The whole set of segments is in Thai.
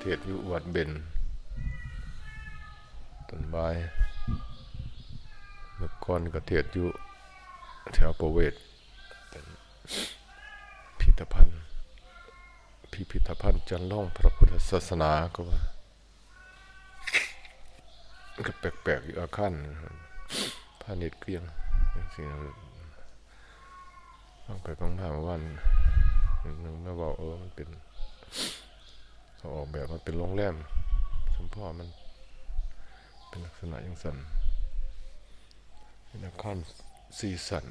เทศอยู่วัดเบนต้นไม้เมื่อก่อนก็เทศอยู่แถวประเวศเป็นพิพิธภัณฑ์ พิพิธภัณฑ์จันล่องพระพุทธศาสนาก็ว่าก็แปลกๆอยู่อาคารพาณิชย์เกลียงสิ่งนั้นต้องไปกองทางวันหนึ่งมาบอกเออมันเป็น เขาออกแบบมันเป็นโรงแรมสมพ่อมัน เป็นลักษณะย่างสันเป็นอาคารสีสัน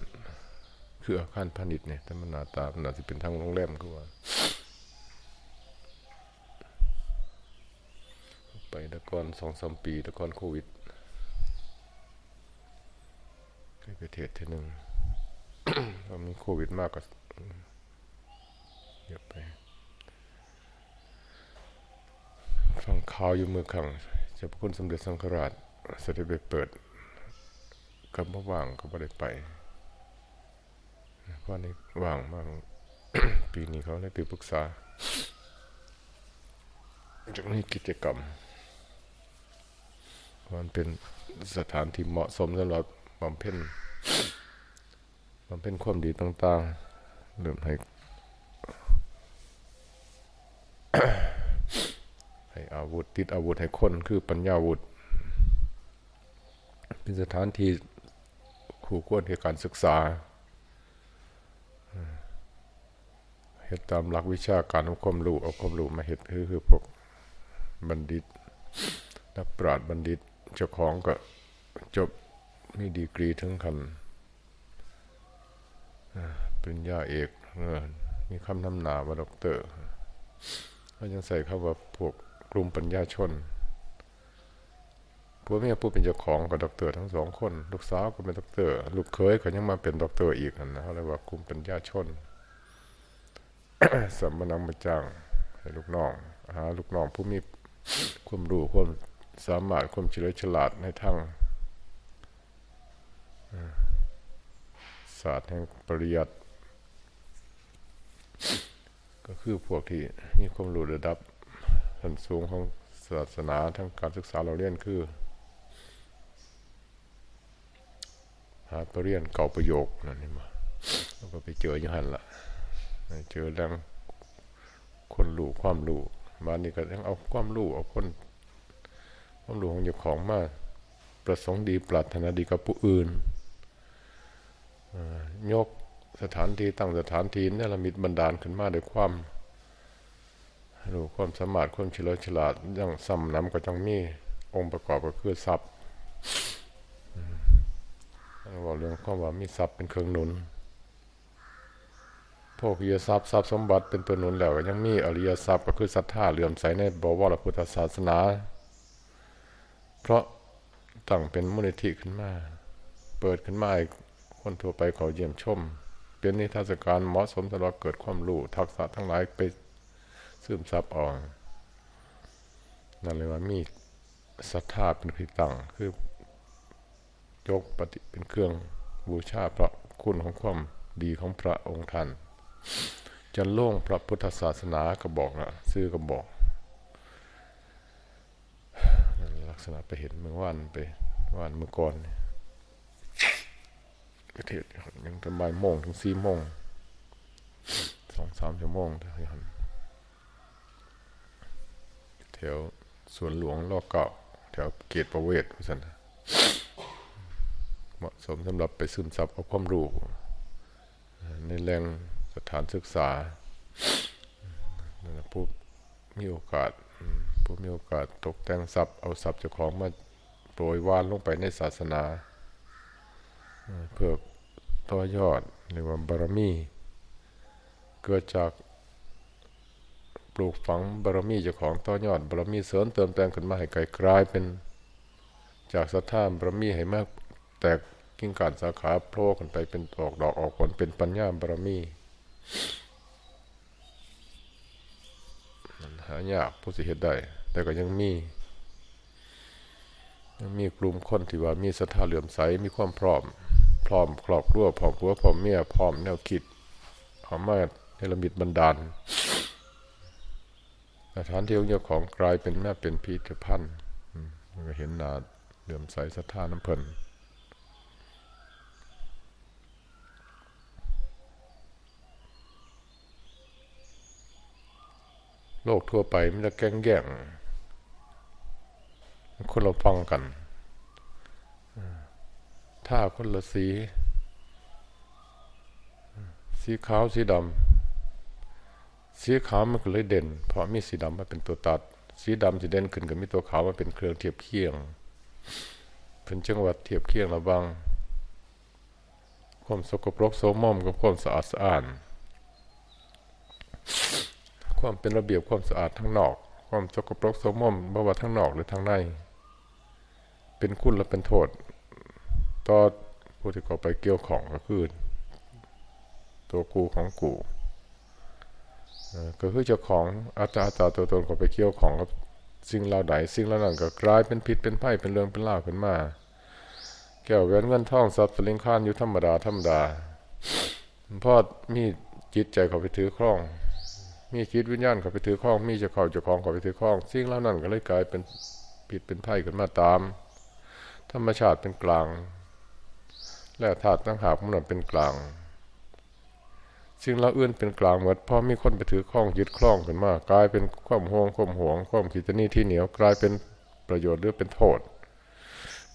คืออาคารพาณิชย์เนี่ยแต่มันหน้าตามันอาจจะเป็นทางโรงแรมก็ว่า ไปตะกอนสองสามปีตะกอนโควิดไปเทศเทอหนึ่งตอนนี้โควิดมากก็เยอะไป ฟังขาวอยู่มือครั้งเจ้าพระคุณสมเด็จสังฆราชเสด็จไปเปิดกับบ่ว่างก็บ่ได้ไปเพราะนี่ว่างมากปีนี้เขาเลยไปปรึกษาจากนี้กิจกรรมมันเป็นสถานที่เหมาะสมสำหรับบำเพ็ญบำเพ็ญความดีต่างๆเริ่มให้ ให้อา วุธ ติดอาวุธให้คนคือปัญญาวุธ เป็นสถานที่คู่ควรแก่การศึกษาเฮ็ดตามหลักวิชาการอาความรู้เอาความรู้มาเฮ็ดคือคือพวกบัณฑิต นักปราชญ์บัณฑิตเจ้าของก็จบมีดีกรีถึงคันปริญญาเอกเออมีคำนำหนาว่าด็อกเตอร์เขายังใส่คำว่าพวก กลุ่มปัญญาชนผัวเมียผู้เป็นเจ้าของกับด็อกเตอร์ทั้งสองคน ลูกสาวก็เป็นด็อกเตอร์ ลูกเคยก็ยังมาเป็นด็อกเตอร์อีกนะเขาเรียกว่ากลุ่มปัญญาชนสมนังมาจ้างให้ลูกน้องหาลูกน้องผู้มีความรู้ความสามารถความเฉลียวฉลาดในทางศาสตร์แห่งปริยัติก็คือพวกที่มีความรู้ระดับ ชั้นสูงของศาสนาทั้งการศึกษาเราเรียนคือ หาปรเรียนเก่าประโยคนั่นนี่มาแล้วก็ไปเจออยู่หันละเจอเรื่องคนรู้ความรู้มานี่ก็ต้องเอาความรู้เอาคนความรู้ของเจ้าของมาประสงค์ดีปรารถนาดีกับผู้อื่นยกสถานที่ตั้งสถานที่นี่ละมิดบันดาลขึ้นมาด้วยความ รู้ความสามารถความเฉลียวฉลาดอย่างซ้ำน้ำก็ต้องมีองค์ประกอบก็คือทรัพย์อืมเราบอกเรื่องความว่ามีทรัพย์เป็นเครื่องหนุนพวกอริยทรัพย์ทรัพย์สมบัติเป็นตัวหนุนแล้วก็ยังมีอริยทรัพย์ก็คือศรัทธาเหลื่อมใสในบวรพุทธศาสนา เพราะตั้งเป็นมูลนิธิขึ้นมา เปิดขึ้นมาให้คนทั่วไปเขาเยี่ยมชม เป็นนิทรรศการเหมาะสมสำหรับเกิดความรู้ทักษะทั้งหลายไป ซึมซับเออกนั่นเลยว่ามีศรัทธาเป็นที่ตั้งคือยกปฏิเป็นเครื่องบูชาพระคุณของความดีของพระองค์ท่านจะโล่งพระพุทธศาสนาก็บอกนะซื้อก็บอกนั่นลักษณะไปเห็นเมื่อวานไปวานเมื่อก่อนประเทศยังทำบ่ายโมงถึงสี่โมงสองสามชั่วโมงเท่านั้น ถวสวนหลวงรอเก่า แถวเกตประเวศพิสันะเหมาะสมสำหรับไปซึมซับเอาความรู้ในแรงสถานศึกษาผู้มีโอกาสผู้มีโอกาสตกแต่งทรัพย์เอาทรัพย์เจ้าของมาโปรยวานลงไปในศาสนา เพื่อต่อยอดเรียกว่าบารมี เกิดจาก ลูกฝังบารมีเจ้าของต่อยอดบารมีเสริมเติมแต่งขึ้นมาให้ไกลกลายเป็นจากศรัทธาบารมีให้มากแตกกิ่งก้านสาขาโผล่ขึ้นไปเป็นออกดอกออกผลเป็นปัญญาบารมีหายากผู้สิเหตุได้ แต่ก็ยังมียังมีกลุ่มคนที่ว่ามีศรัทธาเหลื่อมใสมีความพร้อม พร้อมครอบครัวพร้อมผัวพร้อมเมียพร้อมแนวคิดเอามาเนรมิตบันดาล สถานที่ของเจ้าของกลายเป็นแม่เป็นพิพิธภัณฑ์มันก็เห็นนาเลื่อมใสศรัทธาน้ำเพลินโลกทั่วไปมันจะแก่งแย่งคนเราฟังกัน ถ้าคนละสี สีขาวสีดำ สีขาวมันก็เลยเด่น เพราะมีสีดำมาเป็นตัวตัด สีดำสีเด่นขึ้นก็มีตัวขาวมาเป็นเครื่องเทียบเคียง เป็นจังหวัดเทียบเคียงระหวังความสกปรกโสมมกับความสะอาดสะอ้านความเป็นระเบียบความสะอาดทั้งนอก ความสกปรกโสมมบ่ว่าทั้งนอกหรือทั้งใน เป็นคุณและเป็นโทษ ต่อผู้ที่เขาไปเกี่ยวของก็คือ ตัวกูของกู ก็คือเจ้าของอัตตาอัตตาตัวตนเขาไปเกี่ยวของกับสิ่งเหล่าใดสิ่งเหล่านั้นก็กลายเป็นพิษเป็นไผ่เป็นเรื่องเป็นราวขึ้นมาแก้วแหวนเงินทองทรัพย์สลิงคานอยู่ธรรมดาธรรมดาพราะมีจิตใจเขาไปถือครอง มีคิดวิญญาณเขาไปถือครอง มีเจ้าเขาเจ้าของเขาไปถือครอง สิ่งเหล่านั้นก็เลยกลายเป็นผิดเป็นไผ่ขึ้นมาตาม ธรรมชาติเป็นกลาง และธาตุตั้งหากมันเป็นกลาง สิ่งเราอื่นเป็นกลางหมดพราะมีคนไปถือข้องยึดคล้องขึ้นมากลายเป็นความห่วงความห่วงความขีดหนี้ที่เหนียวกลายเป็นประโยชน์หรือเป็นโทษ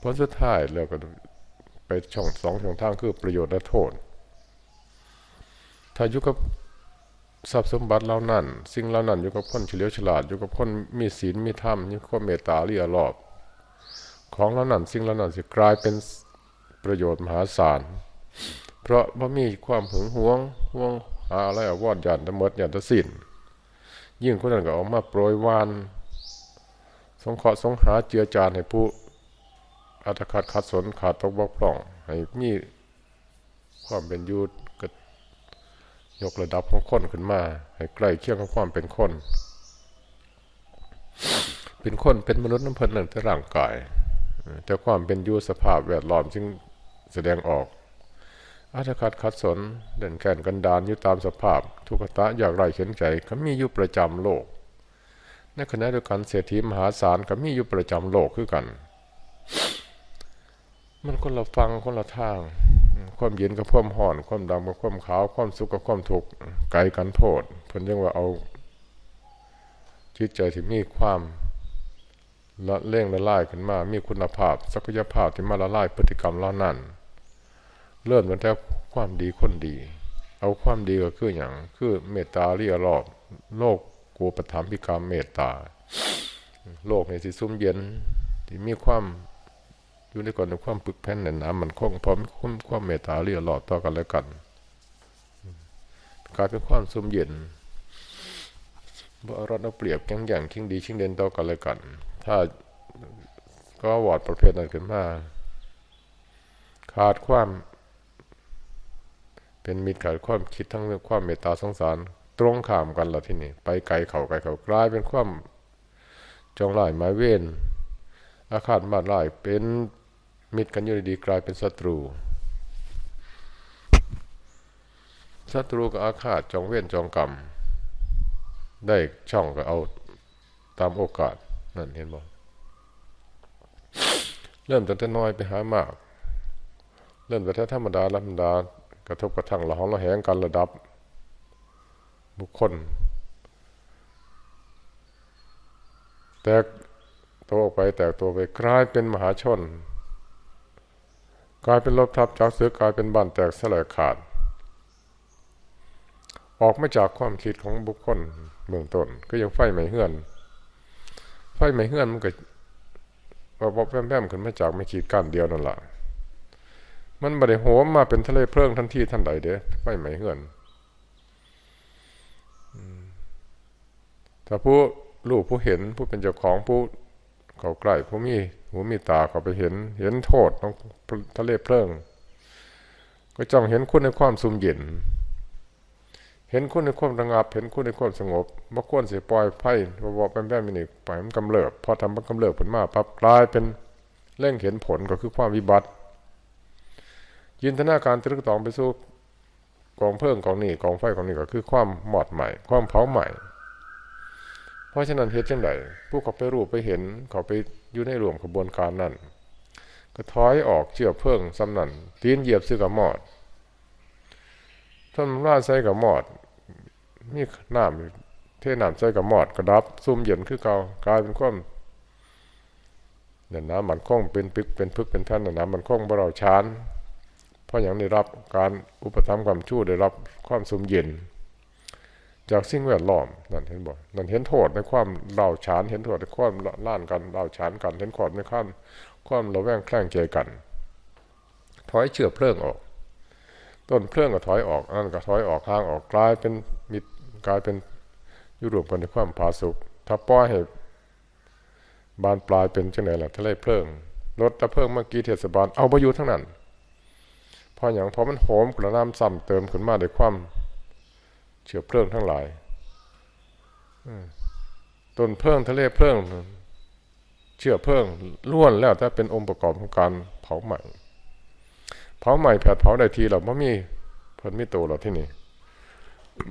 ผลสุดท้ายแล้วก็ไปช่องสองช่องทางคือประโยชน์และโทษ ถ้าอยู่กับทรัพย์สมบัติเหล่านั้น สิ่งเหล่านั้นอยู่กับคนเฉลียวฉลาดอยู่กับคนมีศีลมีธรรมมีความเมตตาเรียรอบ ของเหล่านั้นสิ่งเหล่านั้นจะกลายเป็นประโยชน์มหาศาล เพราะว่ามีความหึงหวงห่วงหาอะไรอาวอดยันตะมดยันตะสิ้นยิ่งคนนั้นก็ออกมาโปรยวาน สงเคราะห์สงหาเจือจานให้ผู้อัตคัดขัดสนขาดตกบกพร่อง ให้มีความเป็นยูดก็ยกระดับของคนขึ้นมา ให้ใกล้เคียงกับความเป็นคน เป็นคนเป็นมนุษย์น้ำเพลินนั่นแต่ร่างกาย แต่ความเป็นยู่สภาพแวดล้อมจึงแสดงออก อาตคัดขัดสนเด่นแก่นกันดานอยู่ตามสภาพ ทุกขตะอยากไรเข็นใจก็มีอยู่ประจำโลก ในขณะเดียวกันเศรษฐีมหาศาลก็มีอยู่ประจำโลกคือกัน มันคนละฟังคนละทาง ความเย็นกับความห่อน ความดำกับความขาว ความสุขกับความทุกข์ไกลกันโพดเพิ่นยังว่าเอาจิตใจที่มีความละเล่งละลายขึ้นมา มีคุณภาพศักยภาพที่มาละลายพฤติกรรมล่านั้น เริ่มตั้งแต่ความดีคนดี เอาความดีก็คืออย่างคือเมตตาเรียรอบโลกกูปถัมพิกรรมเมตตา โลกในสิซุ่มเย็นที่มีความอยู่ในก่อนในความปึกแผ่นแน่นหนามันคงพร้อมความความเมตตาเรียรอบต่อกันแล้วกันกลายเป็นความซุ่มเย็นบ่เอารัดเอาเปรียบแข่งอย่างชิงดีชิงเด่นต่อกันแล้วกัน ถ้าก็วอดประเภทนั้นขึ้นมา ขาดความ เป็นมิตรขาดความคิดทั้งเรื่องความเมตตาสงสาร ตรงข้ามกันละที่นี่ไปไกลเขาไกลเขากลายเป็นความจองหลายหมายเว้นอาฆาตมาดลายเป็นมิตรกันอยู่ดีกลายเป็นศัตรูศัตรูกับอาฆาตจองเว้นจองกรรม ได้ช่องก็เอาตามโอกาสนั่นเห็นบ่เริ่มตั้งแต่น้อยไปหามาก เริ่มแต่ธรรมดาธรรมดา กระทบกระทั่งละหองละแหงกันระดับบุคคล แตกตัวออกไปแตกตัวไปกลายเป็นมหาชน กลายเป็นลบทับจากเสือกลายเป็นบ้านแตกสลายขาด ออกมาจากความคิดของบุคคลเมืองต้นก็ยังไฟไหม้เฮือน ไฟไหม้เฮือนมันก็บอบแพร่มๆขึ้นมาจากไม่ขีดกันเดียวนั่นแหละ มันไม่ได้โหมมาเป็นทะเลเพลิงทันทีทันใดเด้ไฟไหม้เฮือนถ้าผู้รู้ผู้เห็นผู้เป็นเจ้าของผู้เขาใกล้ผู้มีหูมีตาเขาไปเห็น เห็นโทษของทะเลเพลิง ก็จ้องเห็นคุณในความสุมเย็น เห็นคุณในความระงับ เห็นคุณในความสงบบ่ควรเสียปล่อยไพ่บ่บอกแป้มแป้มมินิปล่อยมันกำเริบพอทำมันกำเริบผลมาปั๊บกลายเป็นเร่งเห็นผลก็คือความวิบัติ ยินตนาการตรึกตองไปสู่กองเพิ่งกองนี้กองไฟกองนี้ก็คือความหมอดใหม่ ความเผาใหม่ เพราะฉะนั้นเฮ็ดจังไดผู้เขาไปรู้ไปเห็นเขาไปอยู่ในรวมกระบวนการนั้นก็ถอยออกเชื่อเพิ่งสำนันตีนเหยียบซื้อกับหมอดท่านราใส่กับหมอดมีน้ำเทน้ำใส่กับหมอดกระดับซุ่มเย็นคือเก่ากลายเป็นความเนี่ยน้ำมันคงเป็นปึกเป็นพึกเป็นแผ่นน้ำมันคงบ่เราชาน ราะอย่างได้รับการอุปถัมภ์ความชู้ได้รับความซุ่มเย็น จากสิ่งแวดล้อมนั่นเห็นบ่นั่นเห็นโทษในความเล่าฉานเห็นโทษในความล่านกันเล่าฉานกัน เห็นขอดในความความระแวงแคลงใจกัน ถอยเชื่อเพลิงออก ต้นเพลิงก็ถอยออกนนั้นก็ถอยออกห่างออกกลายเป็นมิตรกลายเป็นยุรวมกันในความผาสุกถ้าป้อยให้บานปลายเป็นจังไหนล่ะทะเลเพลิงรถตะเพลิงเมื่อกี้เทศบาลเอาไปอยู่ทั้งนั้น ราะอย่างพอมันโหมกระน้ำซ้ำเติมขึ้นมาด้วยความเชื้อเพลิงทั้งหลายต้นเพลิงทะเลเพลิงเชื้อเพลิงล้วนแล้วถ้าเป็นองค์ประกอบของการเผาใหม่ เผาใหม่แผดเผาได้ทีเราไม่มีเพิ่นมีโตเราที่นี่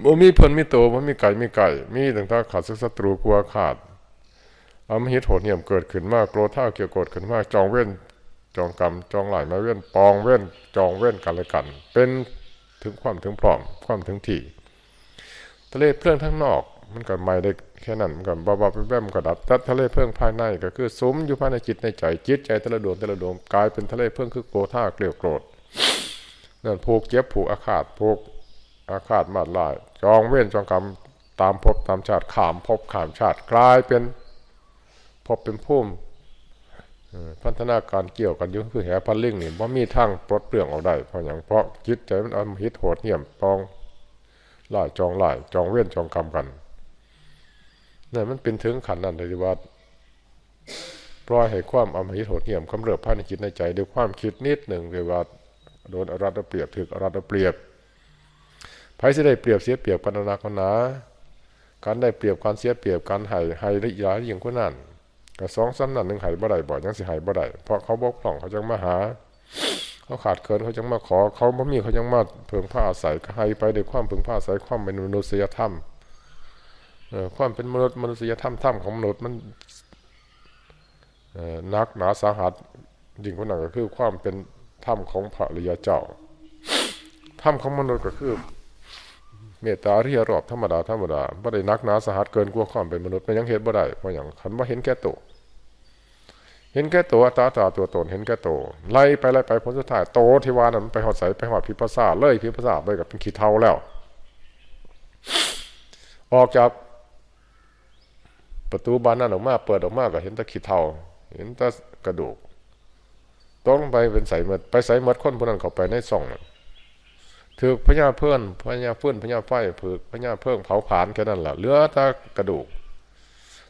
บ่มีเพิ่นมีโตบ่มีไก่มีไก่ มีต่างๆขาดศัตรูกลัวขาดอมหิตโหดเหี่ยมเกิดขึ้นมากโกรธเท่าเกี่ยวโกรธขึ้นมากจองเว้น จองกรรมจองหลายมาเว้นปองเว้นจองเว้นกันเลยกัน เป็นถึงความถึงพร้อมความถึงที่ทะเลเพลิงทั้งนอกมันก็ไม่ได้แค่นั้นมันก็บ้าๆแวมๆก็ดับแต่ทะเลเพลิงภายในก็คือซุ้มอยู่ภายในจิตในใจจิตใจแต่ละดวงแต่ละดวงกลายเป็นทะเลเพลิงคือโกธท่าเกลียวโกรธนั่นผูกเจ็บผูกอาฆาตผูกอาฆาตมาดลายจองเว้นจองกรรมตามภพตามชาติขามภพขามชาติกลายเป็นภพเป็นพุ่ม พัฒนาการเกี่ยวกันยู่งคือแหพันลิงนี่ว่ามีทางปลดเปลืองออกได้เพราะอย่างเพราะจิตใจมันอมหิตโหดเหี้ยมปองล่ายจองล่ายจองเว้นจองกรรมกันนี่มันเป็นถึงขันนั้นเลยว่าปล่อยให้ความอมหิตโหดเหี้ยมกำเริบภายในจิตในใจด้วยความคิดนิดหนึ่งเลยว่าโดนอรัตเปรียบถึกอรัตเปรียบไพ่จะได้เปรียบเสียเปรียบกันนาคนหนาการได้เปรียบการเสียเปรียบการให้ให้ละเอียดอย่างคนนั้น ก็สองสามนันหนึ่งหายบ่ได้บ่อยยังสิหายบ่ได้เพราะเขาบกพร่องเขาจังมาหา เขาขาดเคินเขาจังมาขอ เขาบ่มีเขาจังมาเพิ่งผ้าอาศัยให้ไปด้วยความเพิ่งผ้าอาศัยความเป็นมนุษยธรรมเออความเป็นมนุษย์มนุษยธรรมธรรมของมนุษย์มันนักหนาสาหัสยิ่งกว่านั้นก็คือความเป็นธรรมของพระริยเจ้าธรรมของมนุษย์ก็คือ เมตตาเรียรอบธรรมดาธรรมดาบ่ได้นักหนาสหัสเกินกว่าความเป็นมนุษย์มันยังเห็นบ่ได้เพราะอย่างคันว่าเห็นแก่ตัวเห็นแก่ตัวตาตาตัวตนเห็นแก่ตัวไล่ไปไล่ไปผลสุดท้ายโตที่ว่านั้นไปหอดใสไปหอดพิพาษาเลยพิพาษาไปกับเป็นขี้เท่าแล้ว ออกจากประตูบานนั้นออกมา เปิดออกมาก็เห็นแต่ขี้เท่าเห็นแต่กระดูกตกลงไปเป็นใสเมดไปใสเมดคนพวกนั้นเขาไปในซ่อง ถือพญาเพื่อนพญาเพื่อนพญาไฟผือพญาเพิ่งเผาผลาญแค่นั้นแหละเหลือแต่กระดูก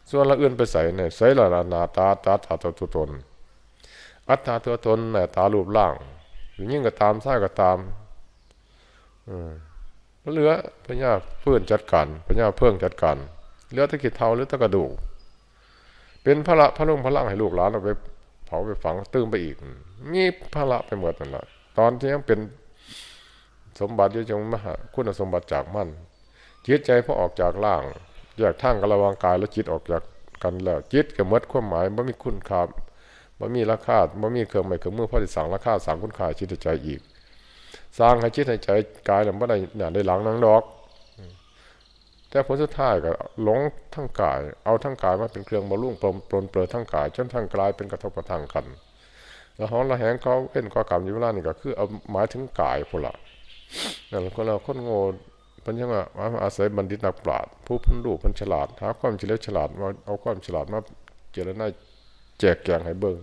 ส่วนละอื่นไปใส่เนี่ยใส่ละนาตาตาตาตัวตน อัตตาตัวตนเนี่ยตารูปร่างยิ่งก็ตามซ้าก็ตามอืมเหลือพญาเพื่อนจัดการพญาเพิ่งจัดการเหลือตะกิดเท่าหรือตะกระดูก เป็นพระพระลุงพระล่างให้ลูกหลานเอาไปเผาไปฝังตื้มไปอีก มีพระไปหมดนั่นแหละตอนที่ยังเป็น สมบัติยุจงมหาคุณสมบัติจากมั่นจิตใจพอออกจากล่างแยกทางกระวางกายแล้วจิตออกจากกันแล้วจิตกับมดความหมายบ่มีคุณค่าบ่มีราคาบ่มีเครื่องหมายเครื่องมือพอที่สั่งราคาสั่งคุณค่าจิตใจอีก สร้างให้จิตใจกายแล้วบ่ได้เนี่ยได้หลังนังดอก แต่ผลสุดท้ายก็หลงทั้งกาย เอาทั้งกายมาเป็นเครื่องบรรลุปลปลนเปลือทั้งกายจนทั้งกลายเป็นกระทบกระทั่งกันแล้วห้องละแหงเขาเอ็นก็กรรมอยู่เวลานี่ก็คือเอาหมายถึงกายพุ่นละ นั่นคนเราคนโง่พันยังว่าอาศัยบัณฑิตนักปราชญ์ผู้พันดูพันฉลาดหาความเฉลียวฉลาดมาเอาความฉลาดมาเจริญได้แจกแกงให้เบิ่ง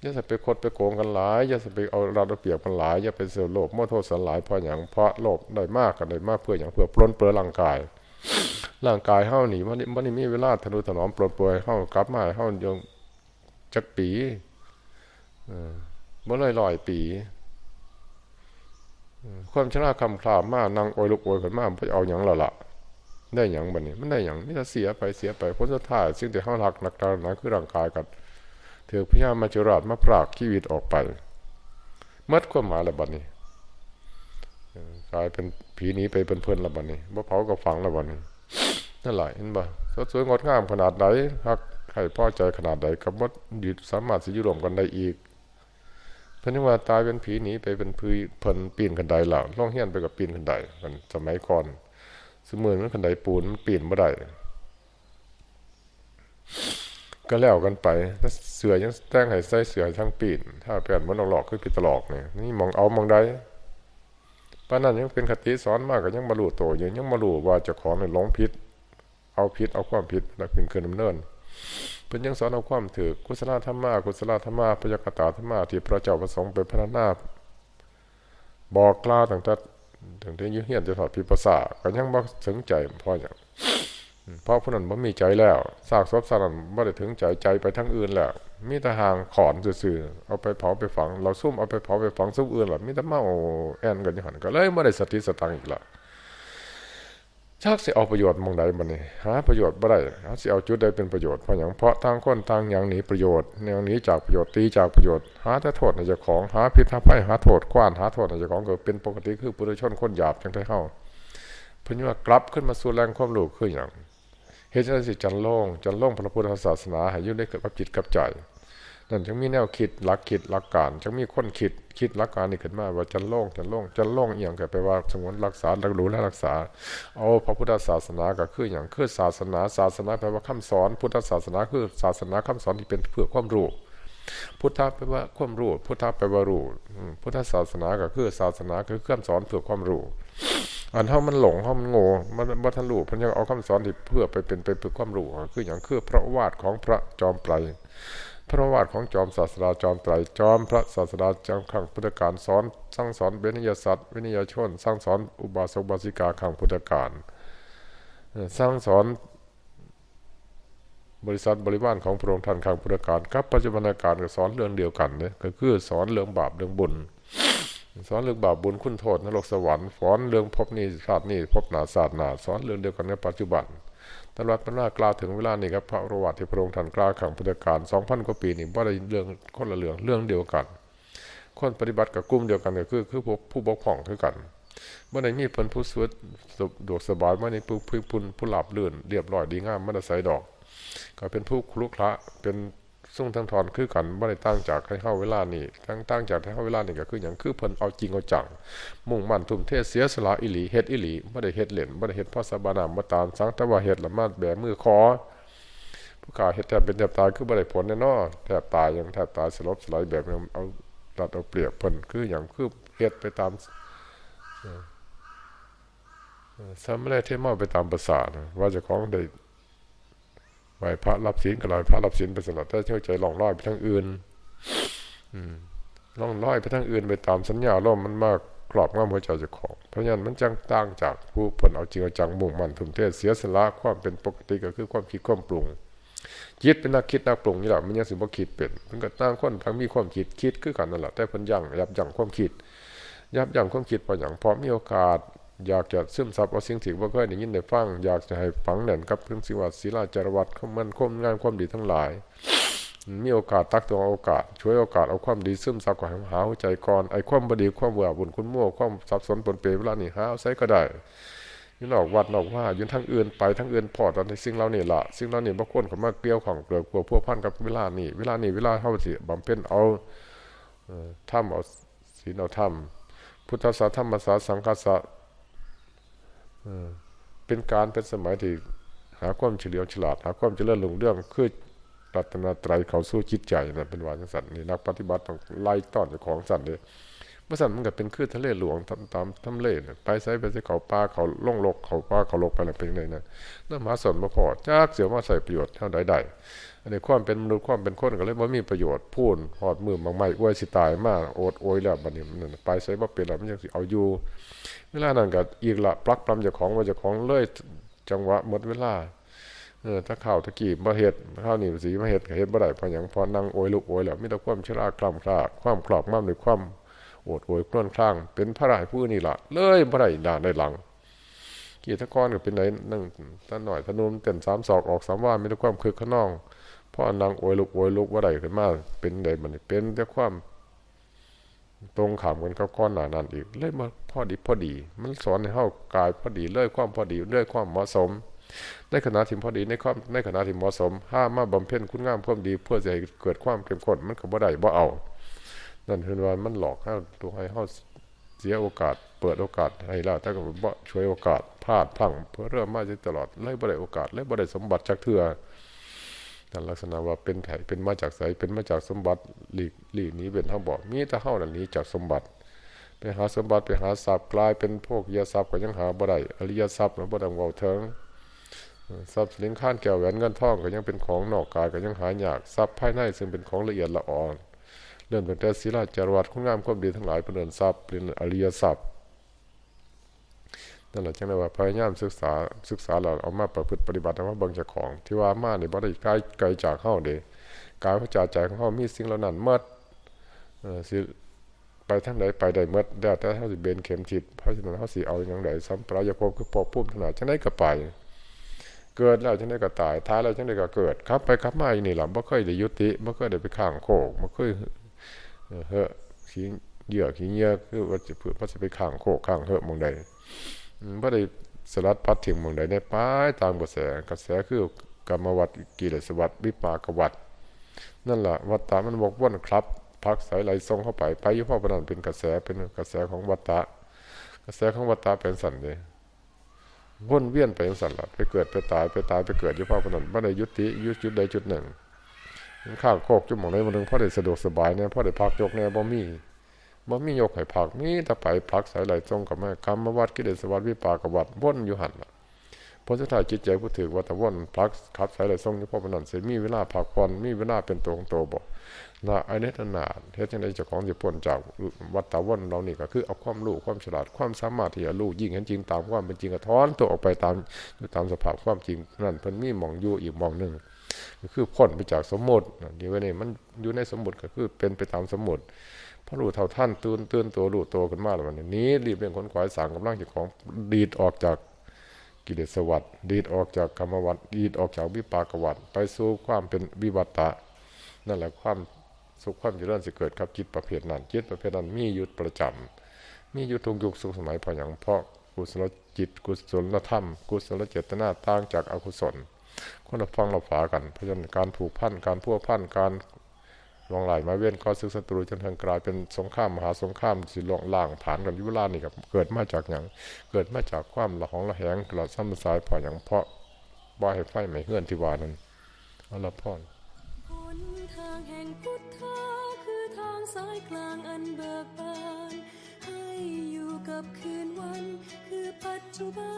อย่าไปคดไปโกงกันหลายอย่าไปเอาเราเปรียบกันหลายอย่าไปเสียโลภโมโทษสันหลายเพราะอย่างเพราะโลภได้มากกันได้มากเพื่ออย่างเพื่อปล้นเปลือร่างกาย ร่างกายเฮาหนีมันมันมีเวลาทนุถนอมปลดปล่อยเฮากลับมาเฮายงจักปีเออบ่เลยลอยปี ความชนะคำคลามมากนางโอยลุกโอยขึ้นมากไปเอาอย่างละละได้อย่างบันนี้มันได้อย่างนี่จะเสียไปเสียไปผลสุดท้ายซึ่งแต่ห้าหลักหนักตานักคือร่างกายกันถือพยามาจุราชมาปรากชีวิตออกไปมัดความหมายละบันนี้กลายเป็นผีนี้ไปเป็นเพื่อนละบันนี้บ่เผากับฝังละบันนี้นั่นแหละเห็นบ่สดสวยงดงามขนาดไหนฮักใครพอใจขนาดใดกับมดดีสามารถสิยู่ร่วมกันได้อีก เพิ่นว่าตายเป็นผีหนีไปเป็นผีเพิ่นปีนกันไดแล้วล่องเฮียนไปกับปีนกันไดกันสมัยก่อนสมือมันกันไดปูนมันปีนบ่ได้ก็แล้วกันไปถ้าเสือยังแต่งให้ใส่เสือทั้งปีน ถ้าแผ่นมันหลอกคือปีตลอกเนี่ยนี่มองเอามองได้ป้านั้นยังเป็นคติสอนมากก็ยังมารู้โตยังยังมารู้ว่าจ้าของเนี่ยหลงผิดเอาผิดเอาความผิดแล้วเป็นเกินดำเนิน เพิ่นยังสอนเอาความถือกุศลธรรมะกุศลธรรมะพยากตาธรรมะที่พระเจ้าประสงค์ไปพัฒนาบบอกกล่าวตั้งแต่ตั้งแต่ยุเฮียนจะถอดพิปัสสาก็ยังบ่ถึงใจพออย่างเพราะผู้นั้นบ่มีใจแล้วซากศพซากนั้นบ่ได้ถึงใจใจไปทั้งอื่นแล้วมีแต่หางขอนซื่อๆเอาไปเผาไปฝัง เราซุ่มเอาไปเผาไปฝังซุ่มอื่นล่ะมีแต่เมาแอนกันอยู่หั่นก็เลยบ่ได้สติสตังอีกละ ชักสิเอาประโยชน์มองใดบัดนี้หาประโยชน์บ่ได้หาสิเอาจุดใดเป็นประโยชน์เพราะหยังเพราะทางคนทางหยังหนีประโยชน์แนวหนีจากประโยชน์ตีจากประโยชน์หาแต่โทษในเจ้าของหาพิษหาภัยหาโทษกว้านหาโทษในเจ้าของเก็เป็นปกติคือปุถุชนคนหยาบจังได๋เฮาพิ่นว่ากลับขึ้นมาสู่แรงความรู้คือหยังเฮ็ดจังสิจันโล่งจันโล่งพระพุทธศาสนาให้ยู่ในกับจิตกับใจ นั่นจึงมีแนวคิดหลักคิดหลักการจึงมีคนคิดคิดหลักการนี่ขึ้นมา ว่าจันโล่งจันโล่งจันโล่งเอียงก็แปว่าสงวนรักษารักรู้และรักษา เอาพระพุทธศาสนาก็คืออย่างคือศาสนาศาสนาแปลว่าคำสอน พุทธศาสนาคือศาสนาคำสอนที่เป็นเพื่อความรู้พุทธะแปลว่าความรู้พุทธะแปลว่ารู้พุทธศาสนาก็คือศาสนาคือเครื่องสอนเพื่อความรู้อันเฮามันหลงเฮามันโง่มันบ่ทันรู้เพิ่นยังเอาคำสอนที่เพื่อไปเป็นไปเพื่อความรู้คืออย่างคือพระวาทของพระจอมไตร พระวาทของจอมศาสดาจอมไตรจอมพระศาสดาจังขังพุทธการสอนสั่งสอนเบญญาสัตว์วินิยชนสั่งสอนอุบาสกบาสิกาขังพุทธการสั่งสอนบริษัทบริวารของพระองค์ท่านขังพุทธการกับปัจจุบันการก็สอนเรื่องเดียวกันเนี่ยก็คือสอนเรื่องบาปเรื่องบุญสอนเรื่องบาปบุญคุณโทษนรกสวรรค์สอนเรื่องพบนี้ชาตินี้พบหนาศาสตร์หนาสอนเรื่องเดียวกันในปัจจุบัน ตลอดเป็นว่ากล่าวถึงเวลานี้ครับพระประวัติที่พระองค์ท่านกล่าวขังพุทธการสองพันกว่าปีนี่ว่าได้เรื่องคนละเรื่องเรื่องเดียวกัน คนปฏิบัติกับกลุ่มเดียวกันก็คือคือผู้ผู้บกพร่องคือกันเมื่อใดมีเพิ่นผู้สวดดวกสบายเมื่อใดผู้ผู้ผู้ผู้หลับลื่นเรียบร้อยดีงามม่ได้ใส่ดอก ก็เป็นผู้คลุกคละเป็น สุ่งทั้งทอนคือกันไม่ได้ตั้งจากให้เข้าเวลานี้ตั้งตั้งจากให้เข้าเวลานี้ก็คืออย่างคือเพิ่นเอาจริงเอาจังมุ่งมั่นทุ่มเทเสียสละอิหลีเฮ็ดอิหลีไม่ได้เฮ็ดเล่นไม่ได้เฮ็ดพราะสบานามมาตามสังแต่ว่าเฮ็ดละมาแบมือคอผู้กาเฮ็ดแทบเป็นแทบตายคือบ่ได้ผลแน่นอนแทบตายยังแทบตายสลบสลายแบบเอาตัดเอาเปรียบเพิ่นคืออย่างคือเฮ็ดไปตามสำเร็จที่มาไปตามภาษาว่าจะของได้ ไหวพระรับศีลก็ลอยพระรับศีลไปสลัดแต่เชื่อใจหล่องลอยไปทางอื่นล่องลอยไปทางอื่นไปตามสัญญาล่มมันมากกรอบงามหัวใจเจ้าของ เพราะฉะนั้นมันจังต่างจากผู้ผลเอาจริงเอาจังมุ่งมั่นทุ่มเทเสียสละความเป็นปกติก็คือความคิดความปรุงคิดเป็นนักคิดนักปรุงนี่แหละมันยังสิบ่คิดเป็นมันก็ต่างคนทั้งมีความคิดคิดคือกันนั่นแหละแต่พิ่นยังยับยั้งความคิด ยับยั้งความคิดพออย่างพอมีโอกาส อยากจะซึมซับเอาสิ่งที่บ่เคยได้ยินได้ฟัง อยากจะให้ฝังแน่นกับเรื่องสิว่าศีลาจารวัตขอมันคมงานความดีทั้งหลาย มีโอกาสตักตัวโอกาส ช่วยโอกาสเอาความดีซึมซับก่อนหาหัวใจก่อนไอ้ความบดีความเบื่อบุญคุณมั่วความสับสนปนเปเวลานี่หาเอาใส่ก็ได้ยู่นอกวัดนอกว่ายู่ทั้งอื่นไปทั้งอื่นพอตอนในสิ่งเหล่านี้ละสิ่งเหล่านี้บางคนเขามาเกลียวของเกลือกลัวพวกพันกับเวลานี้เวลานี้เวลาเท่าสิบำเพ็ญเอาทำเอาศีลเอาทำพุทธศาสนาธรรมศาสสังฆศาส เป็นการเป็นสมัยที่หาความเฉลียวฉลาด หาความเจริญลงเรื่องคือรัตนาไตรเขาสู้จิตใจนะเป็นวาจังสันนี่นักปฏิบัติต้องไล่ต้อนของสันเลยเมื่อสันมันก็เป็นคือทะเลหลวงตามตามทำเลนะไปใส่ไปใส่เขาปลาเขาล่องลกเขาปลาเขาลกไปอะไรเป็นไงนะน้ำมาสนมาพอจากเสียวมาใส่ประโยชน์เท่าใด นนี้ความเป็นมนุษย์ความเป็นคนก็เลยว่ามีประโยชน์พูนหอดมือบางไม้อวยสิตายมากโอดโอยแล้วบัดนี้มันไปใส่บ่เป็นแล้วมันยังสิเอาอยู่เวลานั้นก็อีกละปลักปลำจากของว่าจากของเลยจังหวะหมดเวลาเออถ้าข่าวตะกี้มาเห็ดข้าวหนีสีมาเห็ดเห็ดบ่ได้พออย่างพอนั่งโอยลุกโอยแล้วมีแต่ความชราคล่ำคลาความคลอกมั่มหรือความโอดโอยคล้นคลั่งเป็นพระรายผู้นี่ละเลยบ่ได้ด่านได้หลังกีตะกอนก็เป็นไหนนั่งตาหน่อยทนุมเต้นสามศอกออกสามว่ามีแต่ความคึกขนอง พ่อนางโอยลุกโอยลุกว่าได้ขึ้นมาเป็นใดมันเป็นแต่ความ ตรงขามกันกับก้อนหนานันอีกเลยมาพอดีพอดี มันสอนให้เข้ากายพอดีเลื่อยความพอดีเลื่อยความเหมาะสม ในขณะที่พอดีในความในขณะที่เหมาะสม ห้ามมาบำเพ็ญคุณงามความดี เพื่อจะให้เกิดความเข้มข้นมันก็บ่ได้บ่เอา นั่นคือว่ามันหลอกให้ตัวให้เฮาเสียโอกาส เปิดโอกาสให้แล้วแต่ก็บ่ช่วยโอกาสพลาดพลังเพื่อเริ่มมาอยู่ตลอดเลยบ่ได้โอกาสเลยบ่ได้สมบัติจักเทื่อันลักษณะว่าเป็นไผเป็นมาจากไสเป็นมาจากสมบัติหลีกหลีกนี้เป็นเฮาบอกมีแต่เฮานั่นนีจากสมบัติ ไปหาสมบัติไปหาทรัพย์กลายเป็นพวกยาทรัพย์ก็ยังหาบ่ได้อริยทรัพย์มันบ่ได้เว้าถึงทรัพย์สินข้านแก้วแหวนเงินทองก็ยังเป็นของนอกกายก็ยังหายากทรัพย์ภายในซึ่งเป็นของละเอียดละอ่อนเริ่มตั้งแต่ศีลจารวัตคุณงามความดีทั้งหลายเป็นเนินทรัพย์เป็นอริยทรัพย์ นั่นแหละจังไดว่าพยายามศึกษาศึกษาแล้วเอามาประพฤติปฏิบัติเอามาเบิ่งจ้าของ ที่ว่ามาเนี่ยบ่ได้ไกลไกลจากเฮาเด้กายพระจาใจของเฮามีสิ่งเหล่านั้นหมดเอ่อสิไปทางใดไปได้หมดแล้แต่เฮาสิเบนเข็มทิศเพราะฉะนั้นเฮาสิเอาอย่างใดสัมปรายภพคือภพภูมิขนาดจังได้ก็ไป เกิดแล้วจังได้ก็ตายท้ายแล้วจังได้ก็เกิดครับไปครับมาอยู่นี่ล่ะบ่เคยได้ยุติบ่เคยได้ไปข้างโคกบ่เคยเออเหอะขี้เหยื่อขี้เหยื่อคือว่าจะเพื่อว่าจะไปข้างโคกข้างเหอะมองใด บ่ได้สลัดพัดทิ้งหมองใดในป้ายตามกระแสกระแสคือกรรมวัฏกิเลสวัฏวิปากวัฏนั่นล่ะวัฏฏะมันวกวนครับ พักสายไหลส่งเข้าไปไปยู่เพระปนันเป็นกระแสเป็นกระแสของวัฏฏะกระแสของวัฏฏะเป็นสันเดยวนเวียนไปสันล่ะไปเกิดไปตายไปตายไปเกิดยู่เพระปนั้นบ่ได้ยุติยุดจุดใดจุดหนึ่งข้าโคกจุ่มหมองได้มานึงพ่อได้สะดวกสบายเนี่ยพ่อได้พักยกเนี่ยบ่มี บ่มียกให้พักมีแต่ไปพักสายไหลตรงกับแม่กรรมวัดกิเลสวัดวิปากวัดว่นอยู่หันละเพราะสุดท้ายจิตใจผู้ถือว่าแต่ว่นพักขับสายไหลทรงอยู่พ่อปานนั้นสิมีเวลาพักผ่อนมีเวลาเป็นตัวของตัวบ่นะอันนี้นาดเฮ็ดจังไดเจ้าของสิพ้นจากวัฏฏะว่นเรานี่ก็คือเอาความรู้ความฉลาดความสามารถที่จะรู้ยิ่งเห็นจริงตามความเป็นจริงก็ถอนตัวออกไปตามอยู่ตามสภาพความจริงนั่นเพิ่นมีมองอยู่อีกมองหนึ่งก็คือพ้นไปจากสมมตินะเดี๋ยวนี้มันอยู่ในสมมติก็คือเป็นไปตามสมมติ พระรู้เท่าท่านตื่นตื่นตัวรู้โตขึ้นมากแล้ววันนี้รีบเร่งขนขวายสั่งกำลังจิตของดีดออกจากกิเลสวัฏดีดออกจากกรรมวัฏดีดออกจากวิปากวัฏไปสู่ความเป็นวิวัตตะนั่นแหละความสุขความเจริญสิเกิดครับจิตประเภทนั้นจิตประเภทนั้นมีอยู่ประจำมีอยู่ทุกยุคสุขสมัยพราะอย่างเพราะกุศลจิตกุศลธรรม กุศลเจตนาต่างจากอกุศลคนเราฟังเราฝากันเพราะฉะนั้นการผูกพันการพัวพันการ ลองไหลมาเวียนก็ศึกศัตรูจนทางกลายเป็นสงครามมหาสงครามสิลงล่างผ่านกันยุเวลานี่ครับเกิดมาจากอย่างเกิดมาจากความละหองละแหงตลอดซ้ำสายพออย่างเพราะบ่ให้ไฟไหม่เฮื่อนที่วานั้นเอาละพ่อหนทางแห่งพุทธะคือทางสายกลางอันเบิกบานให้อยู่กับคืนวัน คือปัจจุบั